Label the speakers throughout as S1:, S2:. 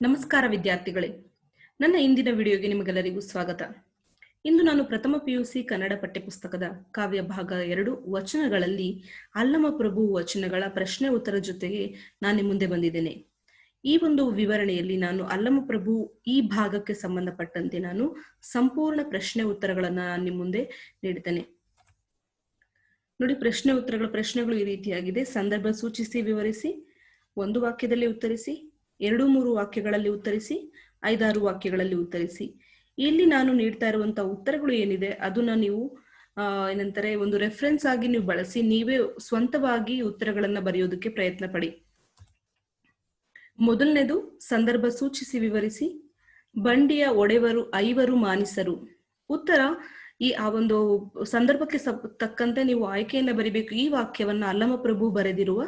S1: ನಮಸ್ಕಾರ ವಿದ್ಯಾರ್ಥಿಗಳೇ. ನನ್ನ ಇಂದಿನ ವಿಡಿಯೋಗೆ ನಿಮಗೆಲ್ಲರಿಗೂ ಸ್ವಾಗತ. ಇಂದು ನಾನು ಪ್ರಥಮ ಪಿಯುಸಿ ಕನ್ನಡ ಪಠ್ಯಪುಸ್ತಕದ ಕಾವ್ಯ ಭಾಗ ಎರಡು ವಚನಗಳಲ್ಲಿ ಅಲ್ಲಮ ಪ್ರಭು ವಚನಗಳ ಪ್ರಶ್ನೆ ಉತ್ತರ ಜೊತೆಗೆ ನಾನು ಮುಂದೆ ಬಂದಿದ್ದೇನೆ. ಈ ಒಂದು ವಿವರಣೆಯಲ್ಲಿ ನಾನು ಅಲ್ಲಮ ಪ್ರಭು ಈ ಭಾಗಕ್ಕೆ ಸಂಬಂಧಪಟ್ಟಂತೆ ನಾನು ಸಂಪೂರ್ಣ ಪ್ರಶ್ನೆ ಉತ್ತರಗಳನ್ನ ನಾನು ನಿಮ್ಮ ಮುಂದೆ ನೀಡುತ್ತೇನೆ ನೋಡಿ, ಪ್ರಶ್ನೆ ಉತ್ತರಗಳ, ಪ್ರಶ್ನೆಗಳು ಈ ರೀತಿಯಾಗಿದೆ. ಸಂದರ್ಭ ಸೂಚಿಸಿ, ವಿವರಿಸಿ, ಒಂದು ವಾಕ್ಯದಲ್ಲಿ ಉತ್ತರಿಸಿ. ಎರಡು ಮೂರು ವಾಕ್ಯಗಳಲ್ಲಿ ಉತ್ತರಿಸಿ, ಐದಾರು ವಾಕ್ಯಗಳಲ್ಲಿ ಉತ್ತರಿಸಿ. ಇಲ್ಲಿ ನಾನು ನೀಡ್ತಾ ಇರುವಂತಹ ಉತ್ತರಗಳು ಏನಿದೆ, ಅದನ್ನ ನೀವು ಏನಂತಾರೆ, ಒಂದು ರೆಫರೆನ್ಸ್ ಆಗಿ ನೀವು ಬಳಸಿ, ನೀವೇ ಸ್ವಂತವಾಗಿ ಉತ್ತರಗಳನ್ನ ಬರೆಯೋದಕ್ಕೆ ಪ್ರಯತ್ನ ಪಡಿ ಮೊದಲನೇದು, ಸಂದರ್ಭ ಸೂಚಿಸಿ ವಿವರಿಸಿ. ಬಂಡಿಯ ಒಡೆವರು, ಐವರು ಮಾನಿಸರು. ಉತ್ತರ, ಈ, ಆ ಒಂದು ಸಂದರ್ಭಕ್ಕೆ ತಕ್ಕಂತೆ ನೀವು ಆಯ್ಕೆಯನ್ನ ಬರಿಬೇಕು. ಈ ವಾಕ್ಯವನ್ನ ಅಲ್ಲಮ ಪ್ರಭು ಬರೆದಿರುವ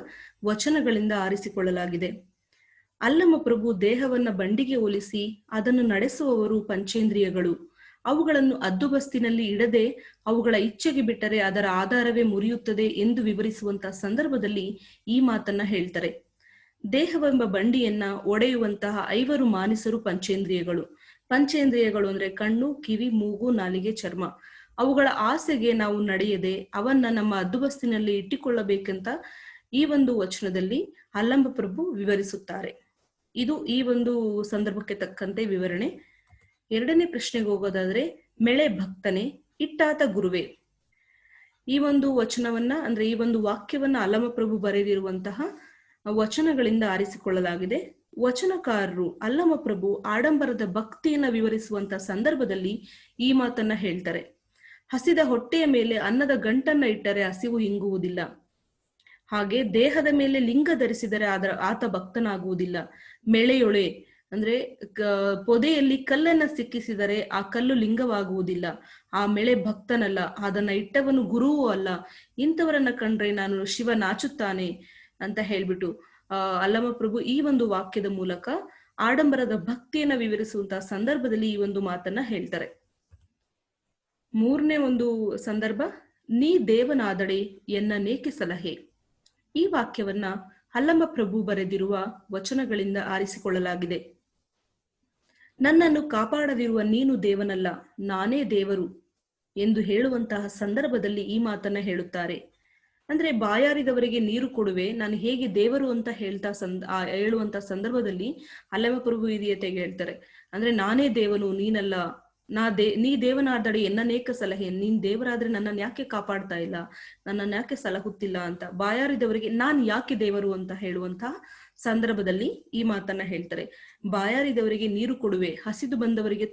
S1: ವಚನಗಳಿಂದ ಆರಿಸಿಕೊಳ್ಳಲಾಗಿದೆ. ಅಲ್ಲಮ ಪ್ರಭು ದೇಹವನ್ನ ಬಂಡಿಗೆ ಹೋಲಿಸಿ ಅದನ್ನು ನಡೆಸುವವರು ಪಂಚೇಂದ್ರಿಯಗಳು. ಅವುಗಳನ್ನು ಅದ್ದುಬಸ್ತಿನಲ್ಲಿ ಇಡದೆ ಅವುಗಳ ಇಚ್ಛೆಗೆ ಬಿಟ್ಟರೆ ಅದರ ಆಧಾರವೇ ಮುರಿಯುತ್ತದೆ ಎಂದು ವಿವರಿಸುವಂತ ಸಂದರ್ಭದಲ್ಲಿ ಈ ಮಾತನ್ನ ಹೇಳ್ತಾರೆ. ದೇಹವೆಂಬ ಬಂಡಿಯನ್ನ ಒಡೆಯುವಂತಹ ಐವರು ಮಾನಿಸರು ಪಂಚೇಂದ್ರಿಯಗಳು. ಪಂಚೇಂದ್ರಿಯಗಳು ಅಂದ್ರೆ ಕಣ್ಣು, ಕಿವಿ, ಮೂಗು, ನಾಲಿಗೆ, ಚರ್ಮ. ಅವುಗಳ ಆಸೆಗೆ ನಾವು ನಡೆಯದೆ ಅವನ್ನ ನಮ್ಮ ಅದ್ದುಬಸ್ತಿನಲ್ಲಿ ಇಟ್ಟುಕೊಳ್ಳಬೇಕಂತ ಈ ಒಂದು ವಚನದಲ್ಲಿ ಅಲ್ಲಂಬ ಪ್ರಭು ವಿವರಿಸುತ್ತಾರೆ. ಇದು ಈ ಒಂದು ಸಂದರ್ಭಕ್ಕೆ ತಕ್ಕಂತೆ ವಿವರಣೆ. ಎರಡನೇ ಪ್ರಶ್ನೆಗೆ ಹೋಗೋದಾದ್ರೆ, ಮೆಳೆ ಭಕ್ತನೆ, ಇಟ್ಟಾತ ಗುರುವೆ. ಈ ಒಂದು ವಚನವನ್ನ, ಅಂದ್ರೆ ಈ ಒಂದು ವಾಕ್ಯವನ್ನ ಅಲ್ಲಮಪ್ರಭು ಬರೆದಿರುವಂತಹ ವಚನಗಳಿಂದ ಆರಿಸಿಕೊಳ್ಳಲಾಗಿದೆ. ವಚನಕಾರರು ಅಲ್ಲಮ ಪ್ರಭು ಆಡಂಬರದ ಭಕ್ತಿಯನ್ನ ವಿವರಿಸುವಂತ ಸಂದರ್ಭದಲ್ಲಿ ಈ ಮಾತನ್ನ ಹೇಳ್ತಾರೆ. ಹಸಿದ ಹೊಟ್ಟೆಯ ಮೇಲೆ ಅನ್ನದ ಗಂಟನ್ನ ಇಟ್ಟರೆ ಹಸಿವು ಹಿಂಗುವುದಿಲ್ಲ. ಹಾಗೆ ದೇಹದ ಮೇಲೆ ಲಿಂಗ ಧರಿಸಿದರೆ ಅದರ ಆತ ಭಕ್ತನಾಗುವುದಿಲ್ಲ. ಮೆಳೆಯೊಳೆ, ಅಂದ್ರೆ ಪೊದೆಯಲ್ಲಿ ಕಲ್ಲನ್ನ ಸಿಕ್ಕಿಸಿದರೆ ಆ ಕಲ್ಲು ಲಿಂಗವಾಗುವುದಿಲ್ಲ. ಆ ಮೆಳೆ ಭಕ್ತನಲ್ಲ ಅದನ್ನ ಇಟ್ಟವನು ಗುರುವೂ ಅಲ್ಲ. ಇಂಥವರನ್ನ ಕಂಡ್ರೆ ನಾನು ಶಿವ ನಾಚುತ್ತಾನೆ ಅಂತ ಹೇಳ್ಬಿಟ್ಟು, ಆ ಅಲ್ಲಮ ಪ್ರಭು ಈ ಒಂದು ವಾಕ್ಯದ ಮೂಲಕ ಆಡಂಬರದ ಭಕ್ತಿಯನ್ನ ವಿವರಿಸುವಂತಹ ಸಂದರ್ಭದಲ್ಲಿ ಈ ಒಂದು ಮಾತನ್ನ ಹೇಳ್ತಾರೆ. ಮೂರನೇ ಒಂದು ಸಂದರ್ಭ, ನೀ ದೇವನಾದಡೆ ಎನ್ನ ನೇಕೆ ಸಲಹೆ? ಈ ವಾಕ್ಯವನ್ನ ಅಲ್ಲಮ್ಮ ಪ್ರಭು ಬರೆದಿರುವ ವಚನಗಳಿಂದ ಆರಿಸಿಕೊಳ್ಳಲಾಗಿದೆ. ನನ್ನನ್ನು ಕಾಪಾಡದಿರುವ ನೀನು ದೇವನಲ್ಲ, ನಾನೇ ದೇವರು ಎಂದು ಹೇಳುವಂತಹ ಸಂದರ್ಭದಲ್ಲಿ ಈ ಮಾತನ್ನ ಹೇಳುತ್ತಾರೆ. ಅಂದ್ರೆ ಬಾಯಾರಿದವರಿಗೆ ನೀರು ಕೊಡುವೆ, ನಾನು ಹೇಗೆ ದೇವರು ಅಂತ ಹೇಳ್ತಾ ಸಂದ ಹೇಳುವಂತ ಸಂದರ್ಭದಲ್ಲಿ ಅಲ್ಲಮ ಪ್ರಭು ಈ ರೀತಿಯಾಗಿ ಹೇಳ್ತಾರೆ. ಅಂದ್ರೆ ನಾನೇ ದೇವನು, ನೀನಲ್ಲ ನಾ ದೇ, ನೀ ದೇವನಾದಡೆ ಎನ್ನನೇಕ ಸಲಹೆ, ನೀನ್ ದೇವರಾದ್ರೆ ನನ್ನನ್ನು ಯಾಕೆ ಕಾಪಾಡ್ತಾ ಇಲ್ಲ? ನನ್ನನ್ನು ಯಾಕೆ ಸಲಹುತ್ತಿಲ್ಲ ಅಂತ. ಬಾಯಾರಿದವರಿಗೆ ನಾನ್ ಯಾಕೆ ದೇವರು ಅಂತ ಹೇಳುವಂತಹ ಸಂದರ್ಭದಲ್ಲಿ ಈ ಮಾತನ್ನ ಹೇಳ್ತಾರೆ. ಬಾಯಾರಿದವರಿಗೆ ನೀರು ಕೊಡುವೆ, ಹಸಿದು ಬಂದವರಿಗೆ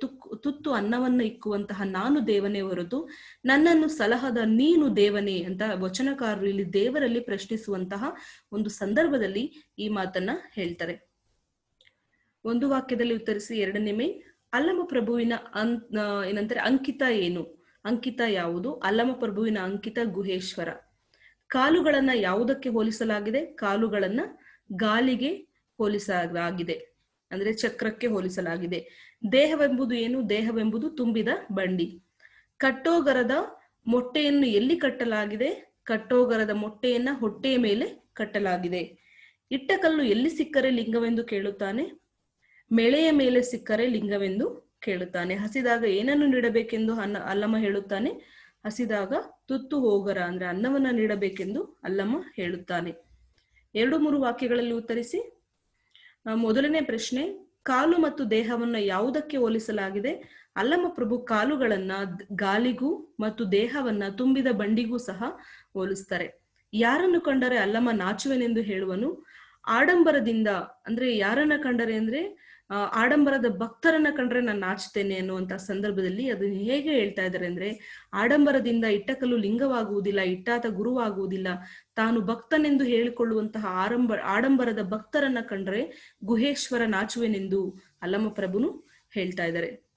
S1: ತುತ್ತು ಅನ್ನವನ್ನ ಇಕ್ಕುವಂತಹ ನಾನು ದೇವನೇ ಹೊರತು ನನ್ನನ್ನು ಸಲಹದ ನೀನು ದೇವನೇ ಅಂತ ವಚನಕಾರರು ಇಲ್ಲಿ ದೇವರಲ್ಲಿ ಪ್ರಶ್ನಿಸುವಂತಹ ಒಂದು ಸಂದರ್ಭದಲ್ಲಿ ಈ ಮಾತನ್ನ ಹೇಳ್ತಾರೆ. ಒಂದು ವಾಕ್ಯದಲ್ಲಿ ಉತ್ತರಿಸಿ ಎರಡನೇ ಮೇ ಅಲ್ಲಮ ಪ್ರಭುವಿನ ಅನ್ ಏನಂತಾರೆ, ಅಂಕಿತ ಏನು? ಅಂಕಿತ ಯಾವುದು? ಅಲ್ಲಮ ಪ್ರಭುವಿನ ಅಂಕಿತ ಗುಹೇಶ್ವರ. ಕಾಲುಗಳನ್ನ ಯಾವುದಕ್ಕೆ ಹೋಲಿಸಲಾಗಿದೆ? ಕಾಲುಗಳನ್ನ ಗಾಲಿಗೆ ಹೋಲಿಸಲಾಗಿದೆ. ಅಂದ್ರೆ ಚಕ್ರಕ್ಕೆ ಹೋಲಿಸಲಾಗಿದೆ. ದೇಹವೆಂಬುದು ಏನು? ದೇಹವೆಂಬುದು ತುಂಬಿದ ಬಂಡಿ. ಕಟ್ಟೋಗರದ ಮೊಟ್ಟೆಯನ್ನು ಎಲ್ಲಿ ಕಟ್ಟಲಾಗಿದೆ? ಕಟ್ಟೋಗರದ ಮೊಟ್ಟೆಯನ್ನ ಹೊಟ್ಟೆಯ ಮೇಲೆ ಕಟ್ಟಲಾಗಿದೆ. ಇಟ್ಟಕಲ್ಲು ಎಲ್ಲಿ ಸಿಕ್ಕರೆ ಲಿಂಗವೆಂದು ಕೇಳುತ್ತಾನೆ? ಮೆಳೆಯ ಮೇಲೆ ಸಿಕ್ಕರೆ ಲಿಂಗವೆಂದು ಕೇಳುತ್ತಾನೆ. ಹಸಿದಾಗ ಏನನ್ನು ನೀಡಬೇಕೆಂದು ಅನ್ನ ಅಲ್ಲಮ್ಮ ಹೇಳುತ್ತಾನೆ. ಹಸಿದಾಗ ತುತ್ತು ಹೋಗರ ಅಂದ್ರೆ ಅನ್ನವನ್ನ ನೀಡಬೇಕೆಂದು ಅಲ್ಲಮ್ಮ ಹೇಳುತ್ತಾನೆ. ಎರಡು ಮೂರು ವಾಕ್ಯಗಳಲ್ಲಿ ಉತ್ತರಿಸಿ. ಮೊದಲನೇ ಪ್ರಶ್ನೆ, ಕಾಲು ಮತ್ತು ದೇಹವನ್ನ ಯಾವುದಕ್ಕೆ ಹೋಲಿಸಲಾಗಿದೆ? ಅಲ್ಲಮ ಪ್ರಭು ಕಾಲುಗಳನ್ನ ಗಾಲಿಗೂ ಮತ್ತು ದೇಹವನ್ನ ತುಂಬಿದ ಬಂಡಿಗೂ ಸಹ ಹೋಲಿಸ್ತಾರೆ. ಯಾರನ್ನು ಕಂಡರೆ ಅಲ್ಲಮ್ಮ ನಾಚುವೆನೆಂದು ಹೇಳುವನು? ಆಡಂಬರದಿಂದ ಅಂದ್ರೆ ಯಾರನ್ನ ಕಂಡರೆ ಅಂದ್ರೆ ಆಡಂಬರದ ಭಕ್ತರನ್ನ ಕಂಡ್ರೆ ನಾನು ನಾಚ್ತೇನೆ ಅನ್ನುವಂತ ಸಂದರ್ಭದಲ್ಲಿ ಅದು ಹೇಗೆ ಹೇಳ್ತಾ ಇದ್ದಾರೆ ಅಂದ್ರೆ, ಆಡಂಬರದಿಂದ ಇಟ್ಟಕಲ್ಲು ಲಿಂಗವಾಗುವುದಿಲ್ಲ, ಇಟ್ಟಾತ ಗುರುವಾಗುವುದಿಲ್ಲ, ತಾನು ಭಕ್ತನೆಂದು ಹೇಳಿಕೊಳ್ಳುವಂತಹ ಆರಂಭ, ಆಡಂಬರದ ಭಕ್ತರನ್ನ ಕಂಡ್ರೆ ಗುಹೇಶ್ವರ ನಾಚುವೆನೆಂದು ಅಲ್ಲಮ ಪ್ರಭುನು ಹೇಳ್ತಾ ಇದ್ದಾರೆ.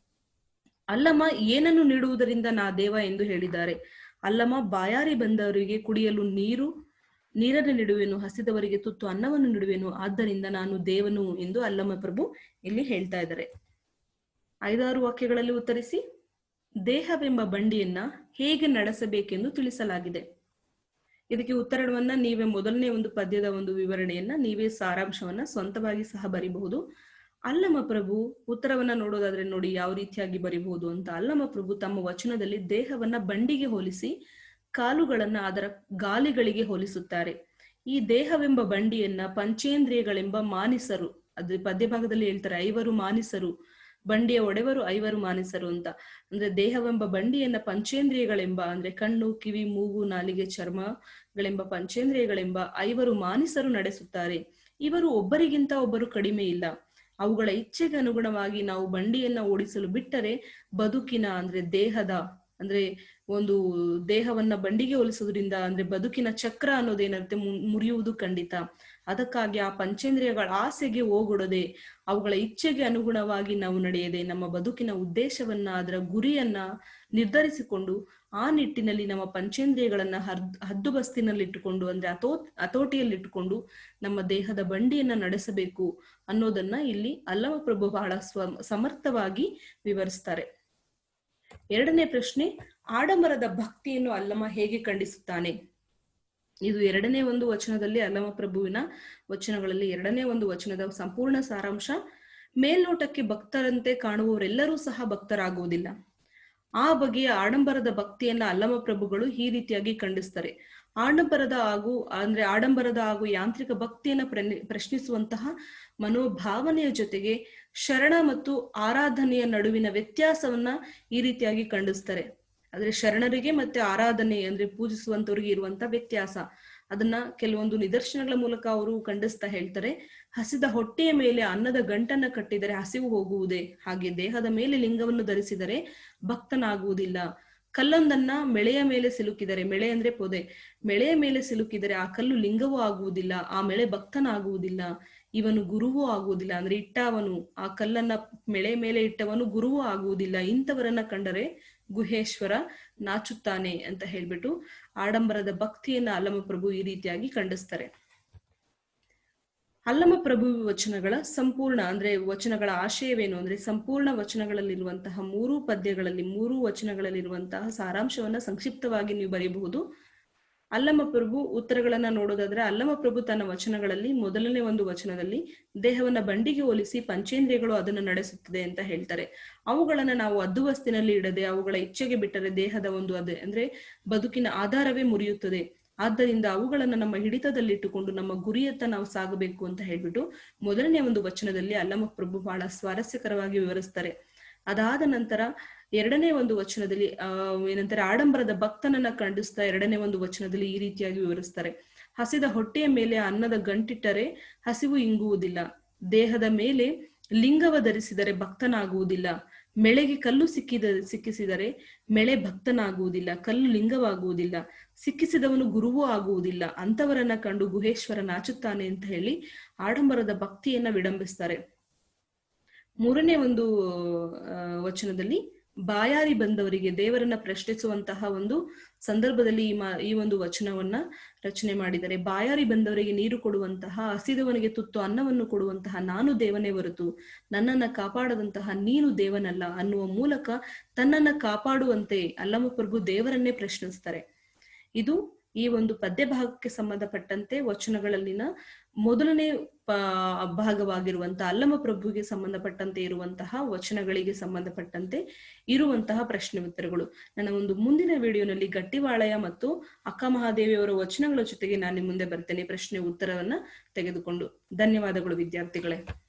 S1: ಅಲ್ಲಮ್ಮ, ಏನನ್ನು ನೀಡುವುದರಿಂದ ನಾ ದೇವ ಎಂದು ಹೇಳಿದ್ದಾರೆ. ಅಲ್ಲಮ್ಮ, ಬಾಯಾರಿ ಬಂದವರಿಗೆ ಕುಡಿಯಲು ನೀರು ನೀರನ್ನು ನೀಡುವೆನು, ಹಸಿದವರಿಗೆ ತುತ್ತು ಅನ್ನವನ್ನು ನೀಡುವೆನು. ಆದ್ದರಿಂದ ನಾನು ದೇವನು ಎಂದು ಅಲ್ಲಮ್ಮ ಪ್ರಭು ಇಲ್ಲಿ ಹೇಳ್ತಾ ಇದ್ದಾರೆ. ಐದಾರು ವಾಕ್ಯಗಳಲ್ಲಿ ಉತ್ತರಿಸಿ, ದೇಹವೆಂಬ ಬಂಡಿಯನ್ನ ಹೇಗೆ ನಡೆಸಬೇಕೆಂದು ತಿಳಿಸಲಾಗಿದೆ. ಇದಕ್ಕೆ ಉತ್ತರವನ್ನ ನೀವೇ ಮೊದಲನೇ ಒಂದು ಪದ್ಯದ ಒಂದು ವಿವರಣೆಯನ್ನ, ನೀವೇ ಸಾರಾಂಶವನ್ನ ಸ್ವಂತವಾಗಿ ಸಹ ಬರಿಬಹುದು. ಅಲ್ಲಮ ಪ್ರಭು, ಉತ್ತರವನ್ನ ನೋಡೋದಾದ್ರೆ ನೋಡಿ ಯಾವ ರೀತಿಯಾಗಿ ಬರಿಬಹುದು ಅಂತ. ಅಲ್ಲಮ ಪ್ರಭು ತಮ್ಮ ವಚನದಲ್ಲಿ ದೇಹವನ್ನ ಬಂಡಿಗೆ ಹೋಲಿಸಿ ಕಾಲುಗಳನ್ನ ಅದರ ಗಾಲಿಗಳಿಗೆ ಹೋಲಿಸುತ್ತಾರೆ. ಈ ದೇಹವೆಂಬ ಬಂಡಿಯನ್ನ ಪಂಚೇಂದ್ರಿಯಗಳೆಂಬ ಮಾನಿಸರು, ಅದು ಪದ್ಯಭಾಗದಲ್ಲಿ ಹೇಳ್ತಾರೆ, ಐವರು ಮಾನಿಸರು, ಬಂಡಿಯ ಒಡೆವರು ಐವರು ಮಾನಿಸರು ಅಂತ. ಅಂದ್ರೆ ದೇಹವೆಂಬ ಬಂಡಿಯನ್ನ ಪಂಚೇಂದ್ರಿಯಗಳೆಂಬ, ಅಂದ್ರೆ ಕಣ್ಣು, ಕಿವಿ, ಮೂಗು, ನಾಲಿಗೆ, ಚರ್ಮಗಳೆಂಬ ಪಂಚೇಂದ್ರಿಯಗಳೆಂಬ ಐವರು ಮಾನಿಸರು ನಡೆಸುತ್ತಾರೆ. ಇವರು ಒಬ್ಬರಿಗಿಂತ ಒಬ್ಬರು ಕಡಿಮೆ ಇಲ್ಲ. ಅವುಗಳ ಇಚ್ಛೆಗೆ ಅನುಗುಣವಾಗಿ ನಾವು ಬಂಡಿಯನ್ನ ಓಡಿಸಲು ಬಿಟ್ಟರೆ ಬದುಕಿನ, ಅಂದ್ರೆ ದೇಹದ ಅಂದ್ರೆ ಒಂದು ದೇಹವನ್ನ ಬಂಡಿಗೆ ಹೋಲಿಸೋದ್ರಿಂದ ಅಂದ್ರೆ ಬದುಕಿನ ಚಕ್ರ ಅನ್ನೋದೇನಂತೆ ಮುರಿಯುವುದು ಖಂಡಿತ. ಅದಕ್ಕಾಗಿ ಆ ಪಂಚೇಂದ್ರಿಯಗಳ ಆಸೆಗೆ ಹೋಗೊಡದೆ ಅವುಗಳ ಇಚ್ಛೆಗೆ ಅನುಗುಣವಾಗಿ ನಾವು ನಡೆಯದೆ ನಮ್ಮ ಬದುಕಿನ ಉದ್ದೇಶವನ್ನ ಅದರ ಗುರಿಯನ್ನ ನಿರ್ಧರಿಸಿಕೊಂಡು ಆ ನಿಟ್ಟಿನಲ್ಲಿ ನಮ್ಮ ಪಂಚೇಂದ್ರಿಯಗಳನ್ನ ಹದ್ ಹದ್ದುಬಸ್ತಿನಲ್ಲಿಟ್ಟುಕೊಂಡು ಅಂದ್ರೆ ಅಥೋ ಹತೋಟಿಯಲ್ಲಿಟ್ಟುಕೊಂಡು ನಮ್ಮ ದೇಹದ ಬಂಡಿಯನ್ನ ನಡೆಸಬೇಕು ಅನ್ನೋದನ್ನ ಇಲ್ಲಿ ಅಲ್ಲಮ ಪ್ರಭು ಬಹಳ ಸಮರ್ಥವಾಗಿ ವಿವರಿಸ್ತಾರೆ. ಎರಡನೇ ಪ್ರಶ್ನೆ, ಆಡಂಬರದ ಭಕ್ತಿಯನ್ನು ಅಲ್ಲಮ ಹೇಗೆ ಖಂಡಿಸುತ್ತಾನೆ? ಇದು ಎರಡನೇ ಒಂದು ವಚನದಲ್ಲಿ ಅಲ್ಲಮ ಪ್ರಭುವಿನ ವಚನಗಳಲ್ಲಿ ಎರಡನೇ ಒಂದು ವಚನದ ಸಂಪೂರ್ಣ ಸಾರಾಂಶ, ಮೇಲ್ನೋಟಕ್ಕೆ ಭಕ್ತರಂತೆ ಕಾಣುವವರೆಲ್ಲರೂ ಸಹ ಭಕ್ತರಾಗುವುದಿಲ್ಲ. ಆ ಬಗೆಯ ಆಡಂಬರದ ಭಕ್ತಿಯನ್ನ ಅಲ್ಲಮ ಪ್ರಭುಗಳು ಈ ರೀತಿಯಾಗಿ ಖಂಡಿಸ್ತಾರೆ. ಆಡಂಬರದ ಹಾಗೂ ಅಂದ್ರೆ ಆಡಂಬರದ ಹಾಗೂ ಯಾಂತ್ರಿಕ ಭಕ್ತಿಯನ್ನ ಪ್ರಶ್ನಿಸುವಂತಹ ಮನೋಭಾವನೆಯ ಜೊತೆಗೆ ಶರಣ ಮತ್ತು ಆರಾಧನೆಯ ನಡುವಿನ ವ್ಯತ್ಯಾಸವನ್ನ ಈ ರೀತಿಯಾಗಿ ಖಂಡಿಸ್ತಾರೆ. ಅಂದ್ರೆ ಶರಣರಿಗೆ ಮತ್ತೆ ಆರಾಧನೆ ಅಂದ್ರೆ ಪೂಜಿಸುವಂತವ್ರಿಗೆ ಇರುವಂತ ವ್ಯತ್ಯಾಸ. ಅದನ್ನ ಕೆಲವೊಂದು ನಿದರ್ಶನಗಳ ಮೂಲಕ ಅವರು ಖಂಡಿಸ್ತಾ ಹೇಳ್ತಾರೆ. ಹಸಿದ ಹೊಟ್ಟೆಯ ಮೇಲೆ ಅನ್ನದ ಗಂಟನ್ನ ಕಟ್ಟಿದರೆ ಹಸಿವು ಹೋಗುವುದೇ. ಹಾಗೆ ದೇಹದ ಮೇಲೆ ಲಿಂಗವನ್ನು ಧರಿಸಿದರೆ ಭಕ್ತನಾಗುವುದಿಲ್ಲ. ಕಲ್ಲೊಂದನ್ನ ಮೆಳೆಯ ಮೇಲೆ ಸಿಲುಕಿದರೆ, ಮೆಳೆ ಅಂದ್ರೆ ಪೊದೆ, ಮೆಳೆಯ ಮೇಲೆ ಸಿಲುಕಿದರೆ ಆ ಕಲ್ಲು ಲಿಂಗವೂ ಆಗುವುದಿಲ್ಲ, ಆ ಮೆಳೆ ಭಕ್ತನಾಗುವುದಿಲ್ಲ, ಇವನು ಗುರುವೂ ಆಗುವುದಿಲ್ಲ. ಅಂದ್ರೆ ಇಟ್ಟವನು, ಆ ಕಲ್ಲನ್ನ ಮೆಳೆ ಮೇಲೆ ಇಟ್ಟವನು ಗುರುವೂ ಆಗುವುದಿಲ್ಲ. ಇಂಥವರನ್ನ ಕಂಡರೆ ಗುಹೇಶ್ವರ ನಾಚುತ್ತಾನೆ ಅಂತ ಹೇಳ್ಬಿಟ್ಟು ಆಡಂಬರದ ಭಕ್ತಿಯನ್ನ ಅಲ್ಲಮ ಪ್ರಭು ಈ ರೀತಿಯಾಗಿ ಖಂಡಿಸ್ತಾರೆ. ಅಲ್ಲಮ ಪ್ರಭು ವಚನಗಳ ಸಂಪೂರ್ಣ ಅಂದ್ರೆ ವಚನಗಳ ಆಶಯವೇನು ಅಂದ್ರೆ ಸಂಪೂರ್ಣ ವಚನಗಳಲ್ಲಿರುವಂತಹ ಮೂರು ಪದ್ಯಗಳಲ್ಲಿ ಮೂರು ವಚನಗಳಲ್ಲಿರುವಂತಹ ಸಾರಾಂಶವನ್ನ ಸಂಕ್ಷಿಪ್ತವಾಗಿ ನೀವು ಬರೆಯಬಹುದು ಅಲ್ಲಮ ಪ್ರಭು ಉತ್ತರಗಳನ್ನ ನೋಡೋದಾದ್ರೆ ಅಲ್ಲಮ ಪ್ರಭು ತನ್ನ ವಚನಗಳಲ್ಲಿ ಮೊದಲನೇ ಒಂದು ವಚನದಲ್ಲಿ ದೇಹವನ್ನ ಬಂಡಿಗೆ ಹೋಲಿಸಿ ಪಂಚೇಂದ್ರಿಯಗಳು ಅದನ್ನು ನಡೆಸುತ್ತದೆ ಅಂತ ಹೇಳ್ತಾರೆ. ಅವುಗಳನ್ನ ನಾವು ಅದ್ದುವಸ್ತಿನಲ್ಲಿ ಇಡದೆ ಅವುಗಳ ಇಚ್ಛೆಗೆ ಬಿಟ್ಟರೆ ದೇಹದ ಒಂದು ಅದೇ ಅಂದ್ರೆ ಬದುಕಿನ ಆಧಾರವೇ ಮುರಿಯುತ್ತದೆ. ಆದ್ದರಿಂದ ಅವುಗಳನ್ನು ನಮ್ಮ ಹಿಡಿತದಲ್ಲಿಟ್ಟುಕೊಂಡು ನಮ್ಮ ಗುರಿಯತ್ತ ನಾವು ಸಾಗಬೇಕು ಅಂತ ಹೇಳ್ಬಿಟ್ಟು ಮೊದಲನೇ ಒಂದು ವಚನದಲ್ಲಿ ಅಲ್ಲಮ ಪ್ರಭು ಬಹಳ ಸ್ವಾರಸ್ಯಕರವಾಗಿ ವಿವರಿಸ್ತಾರೆ. ಅದಾದ ನಂತರ ಎರಡನೇ ಒಂದು ವಚನದಲ್ಲಿ ಅಹ್ ಏನಂತಾರೆ, ಆಡಂಬರದ ಭಕ್ತನನ್ನ ಖಂಡಿಸ್ತಾ ಎರಡನೇ ಒಂದು ವಚನದಲ್ಲಿ ಈ ರೀತಿಯಾಗಿ ವಿವರಿಸ್ತಾರೆ. ಹಸಿದ ಹೊಟ್ಟೆಯ ಮೇಲೆ ಅನ್ನದ ಗಂಟಿಟ್ಟರೆ ಹಸಿವು ಇಂಗುವುದಿಲ್ಲ. ದೇಹದ ಮೇಲೆ ಲಿಂಗವ ಧರಿಸಿದರೆ ಭಕ್ತನಾಗುವುದಿಲ್ಲ. ಮೆಳೆಗೆ ಕಲ್ಲು ಸಿಕ್ಕಿದ, ಸಿಕ್ಕಿಸಿದರೆ ಮೆಳೆ ಭಕ್ತನಾಗುವುದಿಲ್ಲ, ಕಲ್ಲು ಲಿಂಗವಾಗುವುದಿಲ್ಲ, ಸಿಕ್ಕಿಸಿದವನು ಗುರುವೂ ಆಗುವುದಿಲ್ಲ. ಅಂತವರನ್ನ ಕಂಡು ಗುಹೇಶ್ವರ ನಾಚುತ್ತಾನೆ ಅಂತ ಹೇಳಿ ಆಡಂಬರದ ಭಕ್ತಿಯನ್ನ ವಿಡಂಬಿಸ್ತಾರೆ. ಮೂರನೇ ಒಂದು ವಚನದಲ್ಲಿ ಬಾಯಾರಿ ಬಂದವರಿಗೆ ದೇವರನ್ನ ಪ್ರಶ್ನಿಸುವಂತಹ ಒಂದು ಸಂದರ್ಭದಲ್ಲಿ ಈ ಈ ಒಂದು ವಚನವನ್ನ ರಚನೆ ಮಾಡಿದರೆ ಬಾಯಾರಿ ಬಂದವರಿಗೆ ನೀರು ಕೊಡುವಂತಹ, ಹಸಿದವನಿಗೆ ತುತ್ತು ಅನ್ನವನ್ನು ಕೊಡುವಂತಹ ನಾನು ದೇವನೇ ಹೊರತು ನನ್ನನ್ನ ಕಾಪಾಡದಂತಹ ನೀನು ದೇವನಲ್ಲ ಅನ್ನುವ ಮೂಲಕ ತನ್ನನ್ನ ಕಾಪಾಡುವಂತೆ ಅಲ್ಲಮ ಪ್ರಭು ದೇವರನ್ನೇ ಪ್ರಶ್ನಿಸ್ತಾರೆ. ಇದು ಈ ಒಂದು ಪದ್ಯ ಭಾಗಕ್ಕೆ ಸಂಬಂಧಪಟ್ಟಂತೆ ವಚನಗಳಲ್ಲಿನ ಮೊದಲನೇ ಭಾಗವಾಗಿರುವಂತಹ ಅಲ್ಲಮ ಪ್ರಭುಗೆ ಸಂಬಂಧಪಟ್ಟಂತೆ ಇರುವಂತಹ ವಚನಗಳಿಗೆ ಸಂಬಂಧಪಟ್ಟಂತೆ ಇರುವಂತಹ ಪ್ರಶ್ನೆ ಉತ್ತರಗಳು ನನ್ನ ಒಂದು ಮುಂದಿನ ವಿಡಿಯೋನಲ್ಲಿ ಗಟ್ಟಿವಾಳಯ ಮತ್ತು ಅಕ್ಕ ಮಹಾದೇವಿಯವರ ವಚನಗಳ ಜೊತೆಗೆ ನಾನು ಮುಂದೆ ಬರ್ತೇನೆ ಪ್ರಶ್ನೆ ಉತ್ತರವನ್ನ ತೆಗೆದುಕೊಂಡು. ಧನ್ಯವಾದಗಳು ವಿದ್ಯಾರ್ಥಿಗಳೇ.